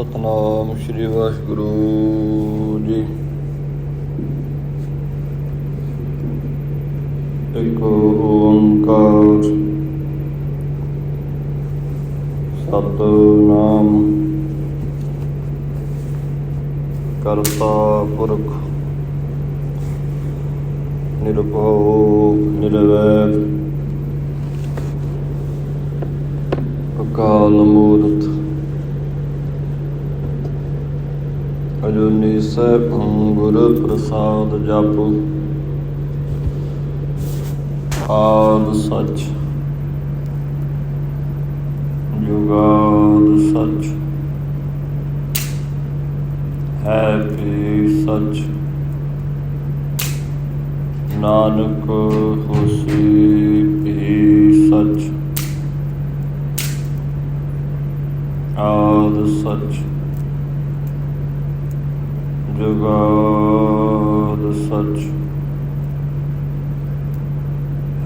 satnám šri vaš grudi. Eko onkar. Satnám. Karta purk. Nidopohu, nidevev. Akalamurta. ਅਜੂਨੀ ਸੈਭੰ ਗੁਰ ਪ੍ਰਸਾਦ ਜਪ। ਆਦ ਸੱਚ, ਜੁਗਾਦ ਸੱਚ। ਹੈ ਪੀ ਸੱਚ, ਨਾਨਕ ਹੋਸੀ ਵੀ ਸੱਚ। ਆਦ ਸੱਚ। ਜੁਗਾਦ ਸੱਚ।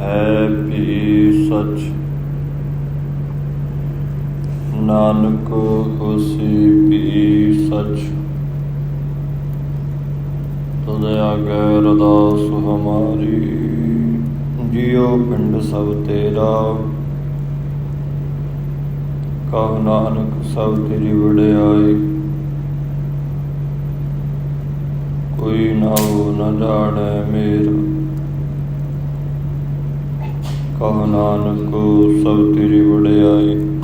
ਹੈ ਪੀ ਸੱਚ। ਨਾਨਕ ਹੋਸੀ ਵੀ ਸੱਚ। ਤੁਧ ਆਗੇ ਅਰਦਾਸ ਹਮਾਰੀ। ਜਿਉ ਪਿੰਡ ਸਭ ਤੇਰਾ। ਕਹੋ ਨਾਨਕ ਸਭ ਤੇਰੀ ਵਡਿਆਈ। ਕੋਈ ਨਾਉ ਨ ਜਾਣੈ ਮੇਰ। ਕਹੋ ਨਾਨਕ, ਸਭ ਤੇਰੀ ਵਡਿਆਈ।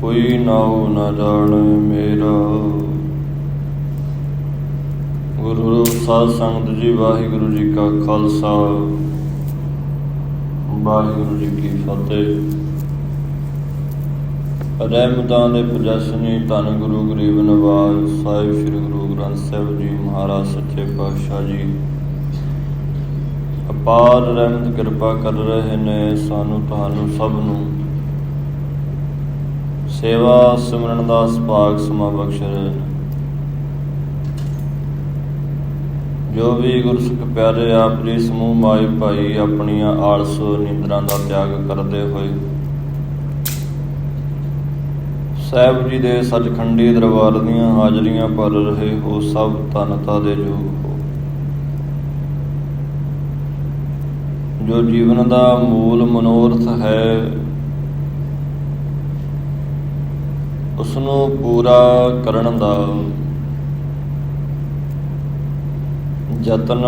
ਕੋਈ ਨਾਉ ਨ ਜਾਣੈ ਮੇਰਾ। ਗੁਰੂ ਸਾਧ ਸੰਗਤ ਜੀ, ਵਾਹਿਗੁਰੂ ਜੀ ਕਾ ਖਾਲਸਾ। ਵਾਹਿਗੁਰੂ ਜੀ ਕੀ ਫਤਿਹ। ਰਹਿਮਤਾਂ ਦੇ ਪਜਸਨੀ ਧੰਨ ਗੁਰੂ ਗਰੀਬ ਨਵਾਜ ਸਾਹਿਬ ਸ੍ਰੀ ਗੁਰੂ ਗ੍ਰੰਥ ਸਾਹਿਬ ਜੀ ਮਹਾਰਾਜ ਸੱਚੇ ਪਾਤਸ਼ਾਹ ਜੀ। ਅਪਾਰ ਰਹਿਮਤ ਕਿਰਪਾ ਕਰ ਰਹੇ ਨੇ ਸਾਨੂੰ ਤੁਹਾਨੂੰ ਸਭ ਨੂੰ। ਸੇਵਾ ਸਿਮਰਨ ਦਾ ਸੁਭਾਗ ਸਮਾ ਬਖਸ਼ ਰਹੇ ਨੇ। ਜੋ ਵੀ ਗੁਰਸਿੱਖ ਪਿਆਰੇ ਆਪ ਜੀ ਸਮੂਹ ਮਾਈ ਭਾਈ ਆਪਣੀਆਂ ਆਲਸ ਨੀਂਦਰਾਂ ਦਾ ਤਿਆਗ ਕਰਦੇ ਹੋਏ ਸਾਹਿਬ ਜੀ ਦੇ ਸੱਚਖੰਡੀ ਦਰਬਾਰ ਦੀਆਂ ਹਾਜ਼ਰੀਆਂ ਭਰ ਰਹੇ ਹੋ ਸਭ ਧਨਤਾ ਦੇ ਯੋਗ ਹੋ। ਜੋ ਜੀਵਨ ਦਾ ਮੂਲ ਮਨੋਰਥ ਹੈ ਉਸ ਨੂੰ ਪੂਰਾ ਕਰਨ ਦਾ ਯਤਨ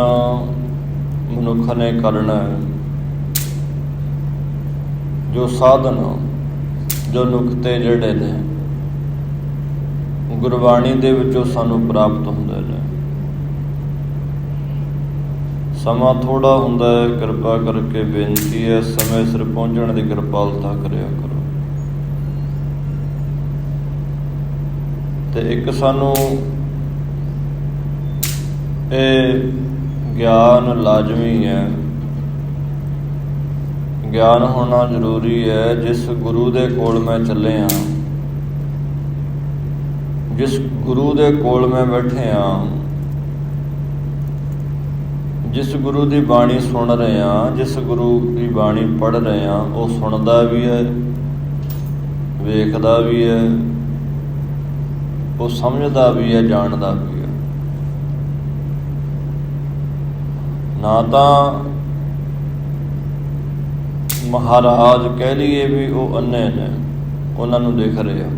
ਮਨੁੱਖ ਨੇ ਕਰਨਾ ਜੋ ਸਾਧਨ, ਜੋ ਨੁਕਤੇ ਜਿਹੜੇ ਨੇ ਗੁਰਬਾਣੀ ਦੇ ਵਿੱਚੋਂ ਸਾਨੂੰ ਪ੍ਰਾਪਤ ਹੁੰਦੇ ਨੇ ਸਮਾਂ ਥੋੜਾ ਹੁੰਦਾ ਹੈ, ਕਿਰਪਾ ਕਰਕੇ ਬੇਨਤੀ ਹੈ, ਸਮੇਂ ਸਿਰ ਪਹੁੰਚਣ ਦੀ ਕਿਰਪਾਲਤਾ ਕਰਿਆ ਕਰੋ। ਤੇ ਇੱਕ ਸਾਨੂੰ ਇਹ ਗਿਆਨ ਲਾਜ਼ਮੀ ਹੈ। ਗਿਆਨ ਹੋਣਾ ਜ਼ਰੂਰੀ ਹੈ, ਜਿਸ ਗੁਰੂ ਦੇ ਕੋਲ ਮੈਂ ਚੱਲੇ ਆ ਜਿਸ ਗੁਰੂ ਦੇ ਕੋਲ ਮੈਂ ਬੈਠੇ ਆ, ਜਿਸ ਗੁਰੂ ਦੀ ਬਾਣੀ ਸੁਣ ਰਿਹਾ ਜਿਸ ਗੁਰੂ ਦੀ ਬਾਣੀ ਪੜ੍ਹ ਰਹੇ ਆ, ਉਹ ਸੁਣਦਾ ਵੀ ਹੈ, ਵੇਖਦਾ ਵੀ ਹੈ, ਉਹ ਸਮਝਦਾ ਵੀ ਹੈ, ਜਾਣਦਾ ਵੀ ਹੈ। ਨਾ ਤਾਂ ਮਹਾਰਾਜ ਕਹਿ ਲਈਏ ਵੀ ਉਹ ਅੰਨੇ ਨੇ, ਉਹਨਾਂ ਨੂੰ ਦੇਖ ਰਹੇ ਆ।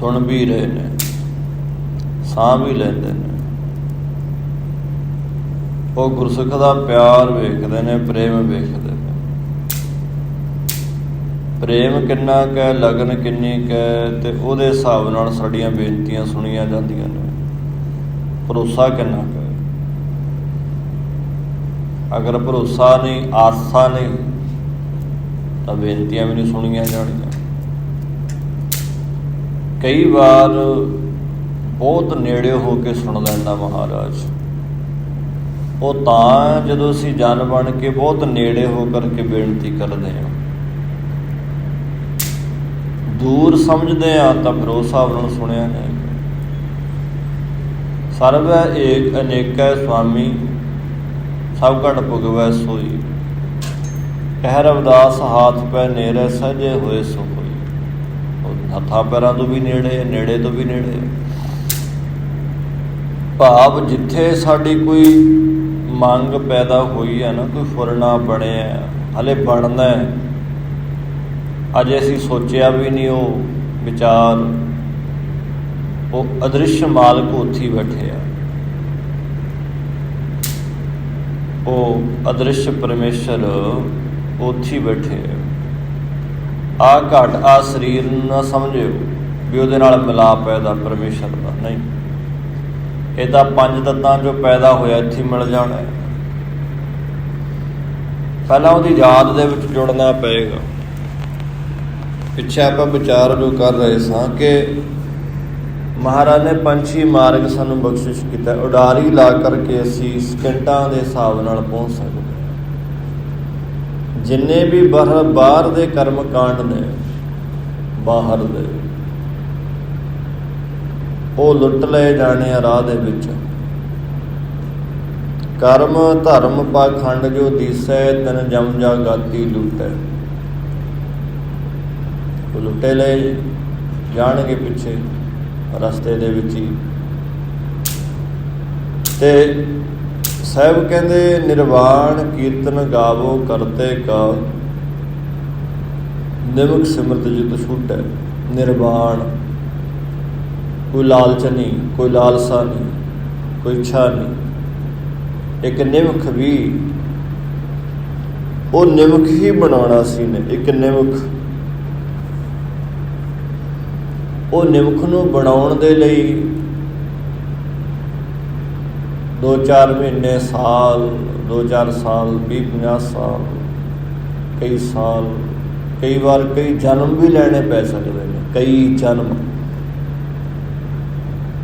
ਸੁਣ ਵੀ ਰਹੇ ਨੇ, ਸਾਹ ਵੀ ਲੈਂਦੇ ਨੇ। ਉਹ ਗੁਰਸਿੱਖ ਦਾ ਪਿਆਰ ਵੇਖਦੇ ਨੇ, ਪ੍ਰੇਮ ਵੇਖਦੇ ਨੇ। ਪ੍ਰੇਮ ਕਿੰਨਾ ਕੈ, ਲਗਨ ਕਿੰਨੀ ਕੈ, ਤੇ ਉਹਦੇ ਹਿਸਾਬ ਨਾਲ ਸਾਡੀਆਂ ਬੇਨਤੀਆਂ ਸੁਣੀਆਂ ਜਾਂਦੀਆਂ ਨੇ। ਭਰੋਸਾ ਕਿੰਨਾ ਕੈ? ਅਗਰ ਭਰੋਸਾ ਨਹੀਂ, ਆਸਾ ਨਹੀਂ, ਤਾਂ ਬੇਨਤੀਆਂ ਵੀ ਨਹੀਂ ਸੁਣੀਆਂ ਜਾਣੀਆਂ। ਕਈ ਵਾਰ ਬਹੁਤ ਨੇੜੇ ਹੋ ਕੇ ਸੁਣ ਲੈਂਦਾ ਮਹਾਰਾਜ। ਉਹ ਤਾਂ ਜਦੋਂ ਅਸੀਂ ਜਨ ਬਣ ਕੇ ਬਹੁਤ ਨੇੜੇ ਹੋ ਕਰਕੇ ਬੇਨਤੀ ਕਰਦੇ ਹਾਂ। ਦੂਰ ਸਮਝਦੇ ਆ ਤਾਂ ਫਿਰ ਉਸ ਹਿਸਾਬ ਸੁਣਿਆ ਨਹੀਂ ਸਰਵ ਏਕ ਅਨੇਕੈ ਸੁਆਮੀ, ਸਭ ਘਟ ਭੁਗਵੈ ਸੋਈ। ਕਹਿ ਰਵਦਾਸ ਹਾਥ ਪੈ ਨੇਰੇ, ਸਜੇ ਹੋਏ ਸੋ ਹੱਥਾਂ ਪੈਰਾਂ ਤੋਂ ਵੀ ਨੇੜੇ ਨੇੜੇ ਤੋਂ ਵੀ ਨੇੜੇ। ਭਾਵ ਜਿੱਥੇ ਸਾਡੀ ਕੋਈ ਮੰਗ ਪੈਦਾ ਹੋਈ ਹੈ ਨਾ, ਕੋਈ ਫੁਰਨਾ ਬਣਿਆ ਹਲੇ ਬਣਨਾ ਹੈ, ਅਜੇ ਅਸੀਂ ਸੋਚਿਆ ਵੀ ਨਹੀਂ ਉਹ ਵਿਚਾਰ, ਉਹ ਅਦ੍ਰਿਸ਼ ਮਾਲਕ ਉੱਥੇ ਬੈਠੇ ਆ। ਉਹ ਅਦ੍ਰਿਸ਼ ਪਰਮੇਸ਼ਰ ਉੱਥੇ ਬੈਠੇ ਆ। ਆ ਘਟ ਆ ਸਰੀਰ ਨੂੰ ਨਾ ਸਮਝਿਓ ਵੀ ਉਹਦੇ ਨਾਲ ਮਿਲਾਪ ਪੈਦਾ ਦਾ ਪਰਮੇਸ਼ਰ ਦਾ। ਨਹੀਂ। ਇਹ ਤਾਂ ਪੰਜ ਤੱਤਾਂ ਜੋ ਪੈਦਾ ਹੋਇਆ, ਇੱਥੇ ਮਿਲ ਜਾਣਾ ਹੈ। ਪਹਿਲਾਂ ਉਹਦੀ ਯਾਦ ਦੇ ਵਿੱਚ ਜੁੜਨਾ ਪਏਗਾ। ਪਿੱਛੇ ਆਪਾਂ ਵਿਚਾਰ ਜੋ ਕਰ ਰਹੇ ਸਾਂ ਕਿ ਮਹਾਰਾਜ ਨੇ ਪੰਛੀ ਮਾਰਗ ਸਾਨੂੰ ਬਖਸ਼ਿਸ਼ ਕੀਤਾ। ਉਡਾਰੀ ਲਾ ਕਰਕੇ ਅਸੀਂ ਸਕਿੰਟਾਂ ਦੇ ਹਿਸਾਬ ਨਾਲ ਪਹੁੰਚ ਸਕਦੇ ਜਿੰਨੇ ਵੀ ਬਾਹਰ ਦੇ ਕਰਮ ਕਾਂਡ ਨੇ, ਬਾਹਰ ਦੇ, ਉਹ ਲੁੱਟ ਲਏ ਜਾਣੇ ਆ ਰਾਹ ਦੇ ਵਿੱਚ। ਕਰਮ, ਧਰਮ ਪਾਖੰਡ ਜੋ ਦੀਸੈ, ਤਨ ਜਮ ਜਾ ਗਾਤੀ ਲੁੱਟੈ। ਉਹ ਲੁੱਟੇ ਲਏ, ਜਾਣਗੇ ਪਿੱਛੇ ਰਸਤੇ ਦੇ ਵਿੱਚ ਹੀ। ਤੇ ਸਾਹਿਬ ਕਹਿੰਦੇ, ਨਿਰਵਾਣ ਕੀਰਤਨ ਗਾਵੋ, ਕਰਤੇ ਕਾ। ਨਿਮਕ ਸਿਮਰਤ ਜਿਤ ਛੂਟੈ, ਨਿਰਵਾਣ। ਕੋਈ ਲਾਲਚ ਨਹੀਂ, ਕੋਈ ਲਾਲਸਾ ਨਹੀਂ, ਕੋਈ ਇੱਛਾ ਨਹੀਂ। ਇੱਕ ਨਿਮਖ ਵੀ, ਉਹ ਨਿਮਖ ਹੀ ਬਣਾਉਣਾ ਸੀ ਨੇ, ਇੱਕ ਨਿਮਖ ਉਹ ਨਿਮਖ ਨੂੰ ਬਣਾਉਣ ਦੇ ਲਈ 2-4 ਮਹੀਨੇ, ਸਾਲ 2-4 ਸਾਲ 20-50 ਸਾਲ, ਕਈ ਸਾਲ, ਕਈ ਵਾਰ ਕਈ ਜਨਮ ਵੀ ਲੈਣੇ ਪੈ ਸਕਦੇ ਨੇ, ਕਈ ਜਨਮ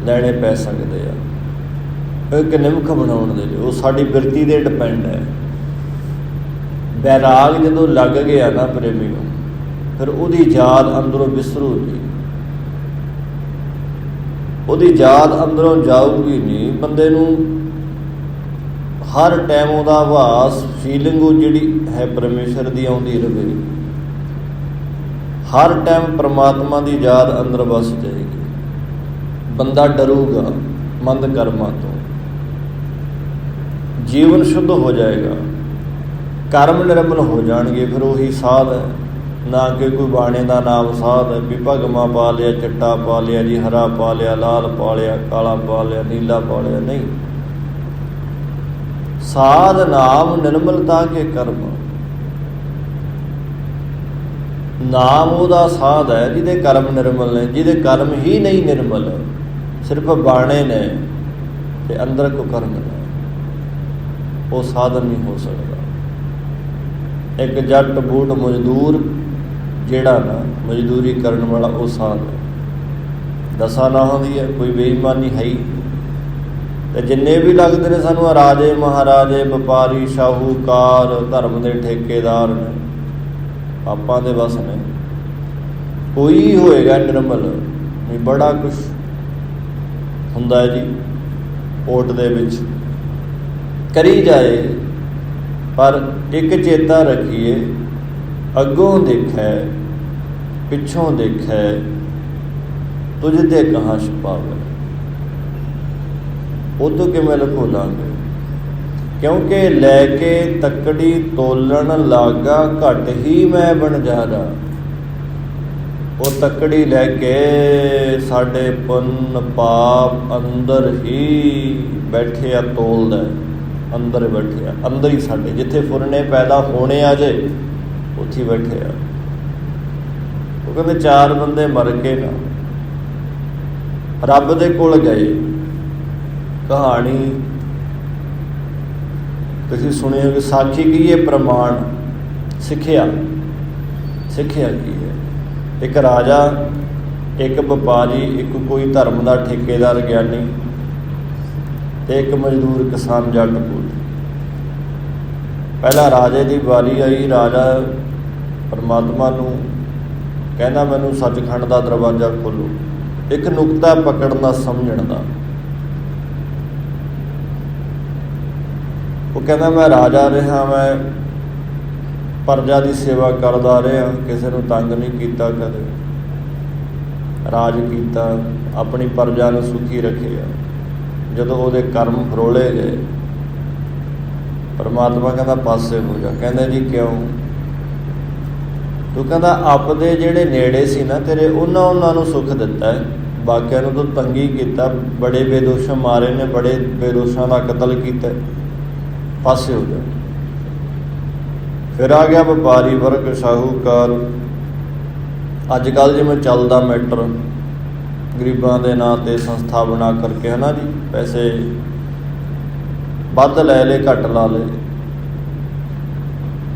ਲੈਣੇ ਪੈ ਸਕਦੇ ਆ। ਇੱਕ ਨਿਮਖ ਬਣਾਉਣ ਦੇ ਲਈ, ਉਹ ਸਾਡੀ ਬਿਰਤੀ ਦੇ ਡਿਪੈਂਡ ਹੈ। ਬੈਰਾਗ ਜਦੋਂ ਲੱਗ ਗਿਆ ਨਾ ਪ੍ਰੇਮੀ ਨੂੰ, ਫਿਰ ਉਹਦੀ ਯਾਦ ਅੰਦਰੋਂ ਵਿਸਰੂਗੀ ਉਹਦੀ ਯਾਦ ਅੰਦਰੋਂ ਜਾਊਗੀ ਨਹੀਂ, ਬੰਦੇ ਨੂੰ ਹਰ ਟਾਈਮ ਉਹਦਾ ਆਵਾਸ ਫੀਲਿੰਗ ਉਹ ਜਿਹੜੀ ਹੈ ਪਰਮੇਸ਼ਰ ਦੀ ਆਉਂਦੀ ਰਹੇ ਹਰ ਟਾਈਮ ਪ੍ਰਮਾਤਮਾ ਦੀ ਯਾਦ ਅੰਦਰ ਵਸ ਜਾਏਗੀ। ਬੰਦਾ ਡਰੂਗਾ ਮੰਦ ਕਰਮਾਂ ਤੋਂ। ਜੀਵਨ ਸ਼ੁੱਧ ਹੋ ਜਾਏਗਾ। ਕਰਮ ਨਿਰਮਲ ਹੋ ਜਾਣਗੇ, ਫਿਰ ਉਹੀ ਸਾਧ ਹੈ। ਨਾ ਕਿ ਕੋਈ ਬਾਣੇ ਦਾ ਨਾਮ ਸਾਧ ਹੈ, ਵੀ ਭਗਮਾ ਪਾ ਲਿਆ, ਚਿੱਟਾ ਪਾ ਲਿਆ ਜੀ, ਹਰਾ ਪਾ ਲਿਆ, ਲਾਲ ਪਾ ਲਿਆ, ਕਾਲਾ ਪਾ ਲਿਆ, ਨੀਲਾ ਪਾ ਲਿਆ, ਨਹੀਂ। ਸਾਧ ਨਾਮ ਨਿਰਮਲਤਾ ਕੇ ਕਰਮ। ਨਾਮ ਉਹਦਾ ਸਾਧ ਹੈ, ਜਿਹਦੇ ਕਰਮ ਨਿਰਮਲ ਨੇ, ਜਿਹਦੇ ਕਰਮ ਹੀ ਨਹੀਂ ਨਿਰਮਲ, ਸਿਰਫ ਬਾਣੇ ਨੇ ਤੇ ਅੰਦਰ ਕੋ ਕਰਮ ਨੇ। ਉਹ ਸਾਧਨ ਨਹੀਂ ਹੋ ਸਕਦਾ। ਇੱਕ ਜੱਟ ਬੂਟ ਮਜ਼ਦੂਰ, ਜਿਹੜਾ ਨਾ ਮਜ਼ਦੂਰੀ ਕਰਨ ਵਾਲਾ ਉਹ ਸਾਧ ਦਸਾ ਨਾ ਹੁੰਦੀ ਹੈ, ਕੋਈ ਬੇਈਮਾਨੀ ਹੈ ਹੀ ਤੇ ਜਿੰਨੇ ਵੀ ਲੱਗਦੇ ਨੇ ਸਾਨੂੰ ਰਾਜੇ ਮਹਾਰਾਜੇ, ਵਪਾਰੀ, ਸ਼ਾਹੂਕਾਰ, ਧਰਮ ਦੇ ਠੇਕੇਦਾਰ ਨੇ ਆਪਾਂ ਦੇ ਬਸ ਨੇ, ਕੋਈ ਹੋਏਗਾ ਨਿਰਮਲ ਨਹੀਂ, ਬੜਾ ਕੁਝ ਹੁੰਦਾ ਜੀ ਕੋਟ ਦੇ ਵਿੱਚ। ਕਰੀ ਜਾਏ, ਪਰ ਇੱਕ ਚੇਤਾ ਰੱਖੀਏ, ਅੱਗੋਂ ਦੇਖੈ, ਪਿੱਛੋਂ ਦੇਖੈ, ਤੁਝ ਤੇ ਕਹਾਂ ਛਪਾਵੇ। ਉਹ ਤੋਂ ਕਿਵੇਂ ਲਖੋ ਲਾਂਗੇ ਕਿਉਂਕਿ ਲੈ ਕੇ ਤੱਕੜੀ ਤੋਲਣ ਲਾਗਾ ਘਟ ਹੀ ਮੈਂ ਬਣ ਜਾਦਾ। ਉਹ ਤੱਕੜੀ ਲੈ ਕੇ ਸਾਡੇ ਪੁੰਨ ਪਾਪ ਅੰਦਰ ਹੀ ਬੈਠੇ ਆ ਤੋਲਦਾ ਅੰਦਰ ਬੈਠੇ ਆ ਅੰਦਰ ਹੀ ਸਾਡੇ, ਜਿੱਥੇ ਫੁਰਨੇ ਪੈਦਾ ਹੋਣੇ ਆ ਜੇ, ਉੱਥੇ ਹੀ ਬੈਠੇ ਆ ਉਹ ਕਹਿੰਦੇ ਚਾਰ ਬੰਦੇ ਮਰ ਕੇ ਨਾ, ਰੱਬ ਦੇ ਕੋਲ ਗਏ। ਕਹਾਣੀ। ਤੁਸੀਂ ਸੁਣਿਓ ਕਿ ਸਾਖੀ ਕੀ ਹੈ? ਪ੍ਰਮਾਣ। ਸਿੱਖਿਆ। ਸਿੱਖਿਆ ਕੀ ਹੈ? ਇੱਕ ਰਾਜਾ, ਇੱਕ ਵਪਾਰੀ, ਇੱਕ ਕੋਈ ਧਰਮ ਦਾ ਠੇਕੇਦਾਰ, ਗਿਆਨੀ ਤੇ ਇੱਕ ਮਜ਼ਦੂਰ ਕਿਸਾਨ ਜੱਟ ਬੋਲ ਪਹਿਲਾ ਰਾਜੇ ਦੀ ਵਾਰੀ ਆਈ। ਰਾਜਾ ਪਰਮਾਤਮਾ ਨੂੰ ਕਹਿੰਦਾ, ਮੈਨੂੰ ਸੱਚਖੰਡ ਦਾ ਦਰਵਾਜ਼ਾ ਖੋਲੋ ਇੱਕ ਨੁਕਤਾ ਪਕੜਨਾ, ਸਮਝਣ ਦਾ। ਉਹ ਕਹਿੰਦਾ, ਮੈਂ ਰਾਜਾ ਰਿਹਾ, ਮੈਂ ਪਰਜਾ ਦੀ ਸੇਵਾ ਕਰਦਾ ਰਿਹਾ, ਕਿਸੇ ਨੂੰ ਤੰਗ ਨਹੀਂ ਕੀਤਾ ਕਦੇ। ਰਾਜ ਕੀਤਾ, ਆਪਣੀ ਪਰਜਾ ਨੂੰ ਸੁਖੀ ਰੱਖਿਆ। ਜਦੋਂ ਉਹਦੇ ਕਰਮ ਫਰੋਲੇ ਗਏ, ਪਰਮਾਤਮਾ ਕਹਿੰਦਾ, ਪਾਸੇ ਹੋ ਜਾ। ਕਹਿੰਦੇ, ਜੀ ਕਿਉਂ? ਤੂੰ ਕਹਿੰਦਾ, ਆਪਦੇ ਜਿਹੜੇ ਨੇੜੇ ਸੀ ਨਾ ਤੇਰੇ, ਉਹਨਾਂ ਉਹਨਾਂ ਨੂੰ ਸੁੱਖ ਦਿੱਤਾ ਹੈ। ਬਾਕੀਆਂ ਨੂੰ ਤੂੰ ਤੰਗੀ ਕੀਤਾ, ਬੜੇ ਬੇਦੋਸ਼ ਮਾਰੇ ਨੇ, ਬੜੇ ਬੇਦੋਸ਼ਾਂ ਦਾ ਕਤਲ ਕੀਤਾ ਪਾਸੇ ਹੋ ਜਾ। ਫਿਰ ਆ ਗਿਆ ਵਪਾਰੀ ਵਰਗ, ਸ਼ਾਹੂਕਾਰ। ਅੱਜ ਕੱਲ ਜਿਵੇਂ ਚੱਲਦਾ ਮੈਟਰ, ਗਰੀਬਾਂ ਦੇ ਨਾਂ ਤੇ ਸੰਸਥਾ ਬਣਾ ਕਰਕੇ, ਹਨਾ ਜੀ? ਪੈਸੇ ਵੱਧ ਲੈ ਲੈ ਘੱਟ ਲਾ ਲੈ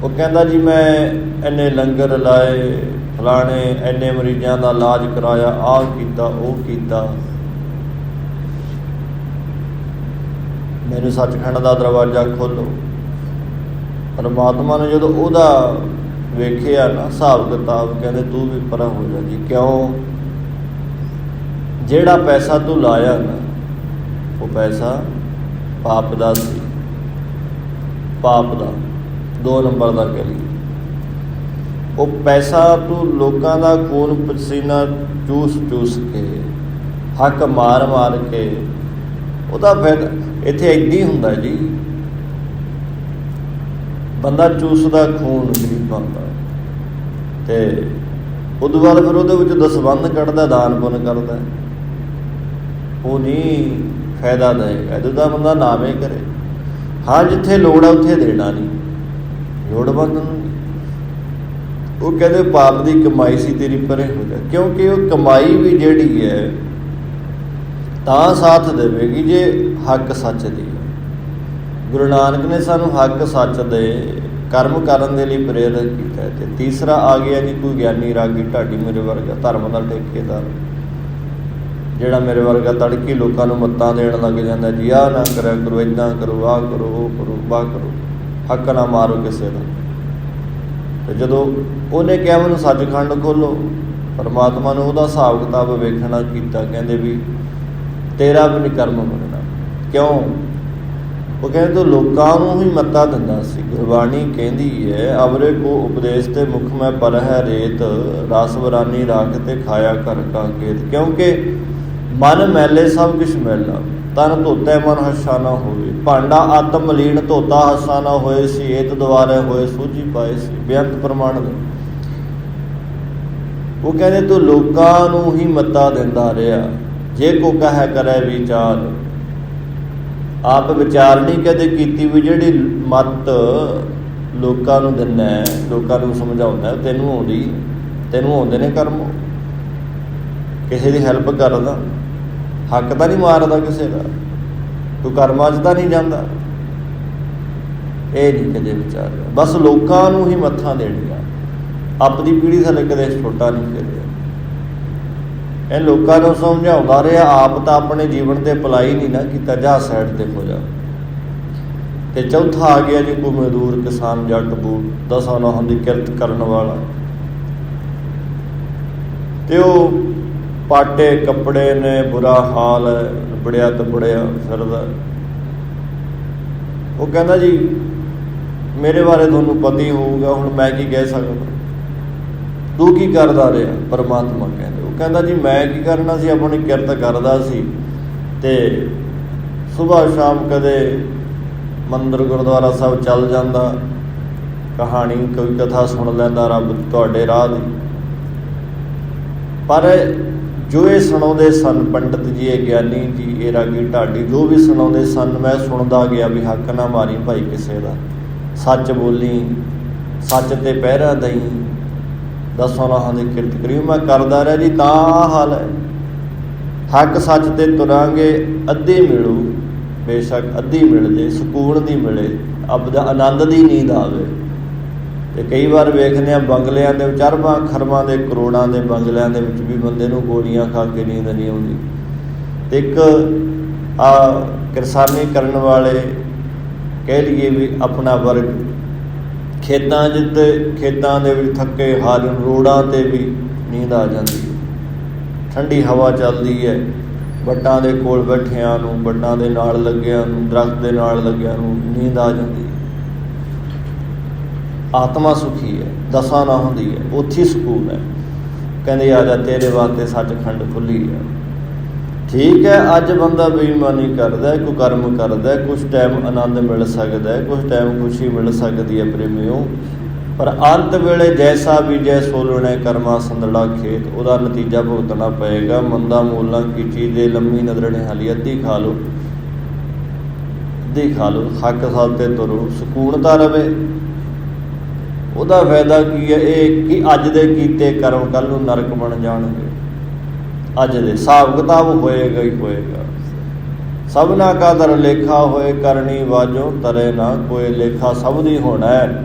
ਉਹ ਕਹਿੰਦਾ ਜੀ, ਮੈਂ ਇੰਨੇ ਲੰਗਰ ਲਾਏ, ਫਲਾਣੇ ਇੰਨੇ ਮਰੀਜ਼ਾਂ ਦਾ ਇਲਾਜ ਕਰਾਇਆ, ਆਹ ਕੀਤਾ, ਉਹ ਕੀਤਾ। ਮੈਨੂੰ ਸੱਚਖੰਡ ਦਾ ਦਰਵਾਜ਼ਾ ਖੋਲੋ ਪਰਮਾਤਮਾ ਨੇ ਜਦੋਂ ਉਹਦਾ ਵੇਖਿਆ ਨਾ, ਹਿਸਾਬ ਕਿਤਾਬ, ਕਹਿੰਦੇ ਤੂੰ ਵੀ ਪਰਾਂ ਹੋ ਜਾ ਜੀ। ਕਿਉਂ? ਜਿਹੜਾ ਪੈਸਾ ਤੂੰ ਲਾਇਆ ਨਾ, ਉਹ ਪੈਸਾ ਪਾਪ ਦਾ ਸੀ। ਪਾਪ ਦਾ। ਦੋ ਨੰਬਰ ਦਾ ਕਹਿ ਲਈ ਉਹ ਪੈਸਾ ਤੂੰ ਲੋਕਾਂ ਦਾ ਖੂਨ ਪਸੀਨਾ ਚੂਸ ਚੂਸ ਕੇ, ਹੱਕ ਮਾਰ ਮਾਰ ਕੇ, ਉਹਦਾ ਫਿਰ ਇੱਥੇ ਇੰਨੀ ਹੁੰਦਾ ਜੀ, ਬੰਦਾ ਚੂਸਦਾ, ਖੂਨ ਗਰੀਬਾਂ ਦਾ ਤੇ ਉਦੋਂ ਬਾਅਦ ਫਿਰ ਉਹਦੇ ਵਿੱਚ ਦਸਵੰਧ ਕੱਢਦਾ, ਦਾਨ ਪੁੰਨ ਕਰਦਾ। ਉਹ ਨਹੀਂ ਫਾਇਦਾ ਦੇਗਾ ਇਹਦਾ ਬੰਦਾ ਨਾਮੇ ਕਰੇ। ਹਾਂ, ਜਿੱਥੇ ਲੋੜ ਹੈ ਉੱਥੇ ਦੇਣਾ ਨਹੀਂ ਲੋੜਵੰਦ ਉਹ ਕਹਿੰਦੇ, ਪਾਪ ਦੀ ਕਮਾਈ ਸੀ ਤੇਰੀ ਪਰੇ ਹੋ ਜਾ। ਕਿਉਂਕਿ ਉਹ ਕਮਾਈ ਵੀ ਜਿਹੜੀ ਹੈ ਤਾਂ ਸਾਥ ਦੇਵੇਗੀ ਜੇ ਹੱਕ ਸੱਚ ਦੀ। ਗੁਰੂ ਨਾਨਕ ਨੇ ਸਾਨੂੰ ਹੱਕ ਸੱਚ ਦੇ ਕਰਮ ਕਰਨ ਦੇ ਲਈ ਪ੍ਰੇਰਿਤ ਕੀਤਾ ਹੈ ਤੇ ਤੀਸਰਾ ਆ ਗਿਆ ਜੀ ਕੋਈ ਗਿਆਨੀ ਰਾਗੀ, ਢਾਡੀ ਮੇਰੇ ਵਰਗਾ ਧਰਮ ਦਾ ਠੇਕੇਦਾਰ। ਜਿਹੜਾ ਮੇਰੇ ਵਰਗਾ ਤੜਕੀ ਲੋਕਾਂ ਨੂੰ ਮੱਤਾਂ ਦੇਣ ਲੱਗ ਜਾਂਦਾ, ਜੀ ਆਹ ਨਾ ਕਰਿਆ ਕਰੋ ਇਦਾਂ ਕਰੋ, ਆਹ ਕਰੋ, ਉਹ ਕਰੋ ਬਾਹ ਕਰੋ, ਹੱਕ ਨਾ ਮਾਰੋ ਕਿਸੇ ਦਾ। ਤੇ ਜਦੋਂ ਉਹਨੇ ਕਿਹਾ ਮੈਨੂੰ ਸੱਚਖੰਡ ਖੋਲੋ ਪਰਮਾਤਮਾ ਨੂੰ ਉਹਦਾ ਹਿਸਾਬ ਕਿਤਾਬ ਵੇਖਣਾ ਕੀਤਾ, ਕਹਿੰਦੇ ਵੀ ਤੇਰਾ ਵੀ ਨਹੀਂ ਕਰਮ ਮੰਨਣਾ। ਕਿਉਂ? ਉਹ ਕਹਿੰਦੇ, ਤੂੰ ਲੋਕਾਂ ਨੂੰ ਹੀ ਮੱਤਾ ਦਿੰਦਾ ਸੀ। ਗੁਰਬਾਣੀ ਕਹਿੰਦੀ ਹੈ ਅਵਰੇ ਕੋ ਉਪਦੇਸ਼ ਤੇ ਮੁਖ ਮੈਂ ਪਰ ਹੈ ਰੇਤ, ਰਸ ਵਰਾਨੀ ਰੱਖ ਤੇ ਖਾਇਆ ਕਰ ਕਾ ਕੇਤ ਕਿਉਂਕਿ ਮਨ ਮੈਲੇ ਸਭ ਕੁਛ ਮੈਲਾ। ਤਨ ਧੋਤੇ ਮਨ ਹੱਸਾ ਨਾ ਹੋਵੇ। ਭਾਂਡਾ ਆਤਮ ਲੀਨ ਧੋਤਾ ਹੱਸਾ ਨਾ ਹੋਏ ਸੀ। ਏਤ ਦੁਆਰੇ ਹੋਏ ਸੂਝੀ ਪਾਏ ਸੀ। ਬੇਅੰਤ ਪ੍ਰਮਾਣ ਦੇ। ਉਹ ਕਹਿੰਦੇ, ਤੂੰ ਲੋਕਾਂ ਨੂੰ ਹੀ ਮੱਤਾ ਦਿੰਦਾ ਰਿਹਾ। ਜੇ ਕੋ ਕਹੈ ਕਰੈ ਵਿਚਾਰ। ਆਪ ਵਿਚਾਰ ਨਹੀਂ ਕਦੇ ਕੀਤੀ ਵੀ ਜਿਹੜੀ ਮਤ ਲੋਕਾਂ ਨੂੰ ਦਿੰਦਾ ਲੋਕਾਂ ਨੂੰ ਸਮਝਾਉਂਦਾ, ਤੈਨੂੰ ਆਉਂਦੀ, ਤੈਨੂੰ ਆਉਂਦੇ ਨੇ ਕਰਮ। ਕਿਸੇ ਦੀ ਹੈਲਪ ਕਰਦਾ ਹੱਕ ਤਾਂ ਨਹੀਂ ਮਾਰਦਾ ਕਿਸੇ ਦਾ। ਤੂੰ ਕਰਮਾਂ 'ਚ ਤਾਂ ਨਹੀਂ ਜਾਂਦਾ। ਇਹ ਨਹੀਂ ਕਦੇ ਵਿਚਾਰਦਾ। ਬਸ ਲੋਕਾਂ ਨੂੰ ਹੀ ਮੱਥਾ ਦੇਣੀਆਂ ਆਪਣੀ ਪੀੜ੍ਹੀ ਥੱਲੇ ਕਦੇ ਛੋਟਾ ਨਹੀਂ ਕਰਿਆ ਇਹ ਲੋਕਾਂ ਨੂੰ ਸਮਝਾਉਂਦਾ ਰਿਹਾ, ਆਪ ਤਾਂ ਆਪਣੇ ਜੀਵਨ ਤੇ ਅਪਲਾਈ ਨਹੀਂ ਨਾ ਕੀਤਾ, ਜਾ ਸਾਈਡ ਤੇ ਹੋ ਜਾ। ਤੇ ਚੌਥਾ ਆ ਗਿਆ ਜੀ ਕੋ ਮਜ਼ਦੂਰ ਕਿਸਾਨ ਜੱਟ ਬੂਟ, ਦਸਾਂ ਨੌਹਾਂ ਦੀ ਕਿਰਤ ਕਰਨ ਵਾਲਾ। ਤੇ ਉਹ ਪਾਟੇ ਕੱਪੜੇ ਨੇ, ਬੁਰਾ ਹਾਲ, ਬੜਿਆ ਤੇ ਬੜਿਆ ਫਿਰਦਾ। ਉਹ ਕਹਿੰਦਾ ਜੀ, ਮੇਰੇ ਬਾਰੇ ਤੁਹਾਨੂੰ ਪਤਾ ਹੀ ਹੋਊਗਾ, ਹੁਣ ਮੈਂ ਕੀ ਕਹਿ ਸਕਦਾ। ਤੂੰ ਕੀ ਕਰਦਾ ਰਿਹਾ? ਪਰਮਾਤਮਾ ਕਹਿੰਦੇ। ਉਹ ਕਹਿੰਦਾ ਜੀ, ਮੈਂ ਕੀ ਕਰਨਾ ਸੀ? ਆਪਣੀ ਕਿਰਤ ਕਰਦਾ ਸੀ। ਤੇ ਸਵੇਰ ਸ਼ਾਮ ਕਦੇ ਮੰਦਰ ਗੁਰਦੁਆਰਾ ਸਾਹਿਬ ਚੱਲ ਜਾਂਦਾ। ਕਹਾਣੀ, ਕੋਈ ਕਥਾ ਸੁਣ ਲੈਂਦਾ, ਰੱਬ ਤੁਹਾਡੇ ਰਾਹ ਦੀ। ਪਰ ਜੋ ਇਹ ਸੁਣਾਉਂਦੇ ਸਨ ਪੰਡਤ ਜੀ, ਇਹ ਗਿਆਨੀ ਜੀ, ਇਹ ਰਾਗੀ ਢਾਡੀ, ਜੋ ਵੀ ਸੁਣਾਉਂਦੇ ਸਨ, ਮੈਂ ਸੁਣਦਾ ਗਿਆ ਵੀ ਹੱਕ ਨਾ ਮਾਰੀ ਭਾਈ ਕਿਸੇ ਦਾ। ਸੱਚ ਬੋਲੀ, ਸੱਚ ਤੇ ਪਹਿਰਾ ਦਈ ਦਸਾਂ ਰਾਹਾਂ ਦੀ ਕਿਰਤ ਕਰੀ। ਮੈਂ ਕਰਦਾ ਰਿਹਾ ਜੀ, ਤਾਂ ਆਹ ਹਾਲ ਹੈ। ਹੱਕ ਸੱਚ ਤੇ ਤੁਰਾਂਗੇ, ਅੱਧੀ ਮਿਲੂ। ਬੇਸ਼ੱਕ ਅੱਧੀ ਮਿਲ ਜੇ ਸਕੂਨ ਦੀ ਮਿਲੇ ਅਬਦ ਆਨੰਦ ਦੀ ਨੀਂਦ ਆਵੇ। ਤੇ ਕਈ ਵਾਰ ਵੇਖਦੇ ਆ ਬੰਗਲਿਆਂ ਦੇ ਵਿਚਾਰਬਾਂ ਅਰਬਾਂ ਖਰਮਾਂ ਦੇ, ਕਰੋੜਾਂ ਦੇ ਬੰਗਲਿਆਂ ਦੇ ਵਿੱਚ ਵੀ ਬੰਦੇ ਨੂੰ ਗੋਲੀਆਂ ਖਾ ਕੇ ਨੀਂਦ ਨਹੀਂ ਆਉਂਦੀ। ਤੇ ਇੱਕ ਆ ਕਿਰਸਾਨੀ ਕਰਨ ਵਾਲੇ ਕਹਿ ਲਈਏ ਵੀ ਆਪਣਾ ਵਰਗ ਖੇਤਾਂ ਜਿੱਤੇ ਖੇਤਾਂ ਦੇ ਵਿੱਚ ਥੱਕੇ ਹਾਲ ਰੋੜਾਂ ਤੇ ਵੀ ਨੀਂਦ ਆ ਜਾਂਦੀ ਹੈ। ਠੰਡੀ ਹਵਾ ਚੱਲਦੀ ਹੈ। ਵੱਟਾਂ ਦੇ ਕੋਲ ਬੈਠਿਆਂ ਨੂੰ ਵੱਟਾਂ ਦੇ ਨਾਲ ਲੱਗਿਆਂ ਨੂੰ, ਦਰਖਤ ਦੇ ਨਾਲ ਲੱਗਿਆਂ ਨੂੰ ਨੀਂਦ ਆ ਜਾਂਦੀ ਹੈ। ਆਤਮਾ ਸੁਖੀ ਹੈ, ਦਸਾਂ ਨਾ ਹੁੰਦੀ ਹੈ, ਉੱਥੇ ਸਕੂਨ ਹੈ। ਕਹਿੰਦੇ, ਆ ਜਾ, ਤੇਰੇ ਵਾਸਤੇ ਸੱਚਖੰਡ ਖੁੱਲੀ ਹੈ। ਠੀਕ ਹੈ ਅੱਜ ਬੰਦਾ ਬੇਈਮਾਨੀ ਕਰਦਾ ਹੈ, ਕੋਈ ਕਰਮ ਕਰਦਾ ਹੈ, ਕੁਛ ਟਾਈਮ ਆਨੰਦ ਮਿਲ ਸਕਦਾ ਹੈ ਕੁਛ ਟਾਈਮ ਖੁਸ਼ੀ ਮਿਲ ਸਕਦੀ ਹੈ ਪ੍ਰੇਮਿਓ। ਪਰ ਅੰਤ ਵੇਲੇ ਜੈਸਾ ਵੀ ਜੈ ਸੋਲਣੇ ਕਰਮਾ ਸੰਦੜਾ ਖੇਤ ਉਹਦਾ ਨਤੀਜਾ ਭੁਗਤਣਾ ਪਏਗਾ। ਮੰਦਾ ਮੂਲਾਂ ਕੀ ਚੀਜ਼ ਦੇ ਲੰਮੀ ਨਜ਼ਰ ਨੇ ਹਾਲੀ ਅੱਧੀ ਖਾ ਲਓ ਅੱਧੀ ਖਾ ਲਓ ਹੱਕ ਸਾਲ ਤੇ ਤੁਰੋ ਸਕੂਨ ਤਾਂ ਰਵੇ। ਉਹਦਾ ਫਾਇਦਾ ਕੀ ਹੈ? ਇਹ ਕਿ ਅੱਜ ਦੇ ਕੀਤੇ ਕਰਮ ਕੱਲ ਨੂੰ ਨਰਕ ਬਣ ਜਾਣਗੇ। ਅੱਜ ਦੇ ਹਿਸਾਬ ਕਿਤਾਬ ਹੋਏਗਾ ਹੀ ਹੋਏਗਾ। ਸਭਨਾ ਕਾ ਦਰ ਲੇਖਾ ਹੋਏ ਕਰਨੀ ਵਾਜੋ, ਤਰੇ ਨਾ ਕੋਈ ਲੇਖਾ ਸਭ ਦੀ ਹੋਣਾ ਹੈ।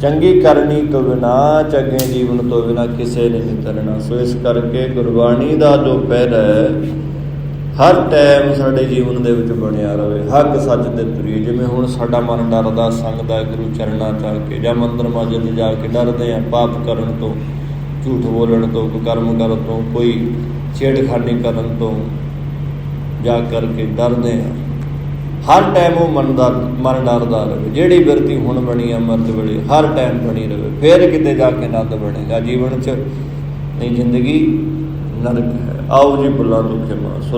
ਚੰਗੀ ਕਰਨੀ ਤੋਂ ਬਿਨਾ, ਚੰਗੇ ਜੀਵਨ ਤੋਂ ਬਿਨਾ ਕਿਸੇ ਨੇ ਨਹੀਂ ਤਰਨਾ ਸੋ ਇਸ ਕਰਕੇ ਗੁਰਬਾਣੀ ਦਾ ਜੋ ਪਹਿਰ ਹੈ, ਹਰ ਟਾਈਮ ਸਾਡੇ ਜੀਵਨ ਦੇ ਵਿੱਚ ਬਣਿਆ ਰਵੇ। ਹੱਕ ਸੱਚ ਦੇ ਤੁਰੀਏ। ਜਿਵੇਂ ਹੁਣ ਸਾਡਾ ਮਨ ਡਰਦਾ, ਸੰਗਦਾ ਹੈ ਗੁਰੂ ਚਰਨਾਂ ਚ ਆ ਕੇ ਜਾਂ ਮੰਦਰ ਮਸਜਿਦ ਜਾ ਕੇ ਡਰਦੇ ਆ, ਪਾਪ ਕਰਨ ਤੋਂ ਝੂਠ ਬੋਲਣ ਤੋਂ, ਕੋਈ ਕਰਮ ਕਰਨ ਤੋਂ, ਕੋਈ ਛੇੜਖਾਨੀ ਕਰਨ ਤੋਂ ਜਾ ਕਰਕੇ ਡਰਦੇ ਆ। ਹਰ ਟਾਈਮ ਉਹ ਮਨ ਦਾ ਮਨ ਡਰਦਾ ਰਹੇ। ਜਿਹੜੀ ਬਿਰਤੀ ਹੁਣ ਬਣੀ ਅਮਰਤ ਵੇਲੇ, ਹਰ ਟਾਈਮ ਬਣੀ ਰਹੇ। ਫਿਰ ਕਿਤੇ ਜਾ ਕੇ ਨੰਦ ਬਣੇਗਾ। ਜੀਵਨ 'ਚ ਨਹੀਂ ਜ਼ਿੰਦਗੀ ਨਰਕ ਹੈ। ਆਓ ਜੀ ਬੁੱਲਾ ਦੁਖੇ ਮਾਸੋ।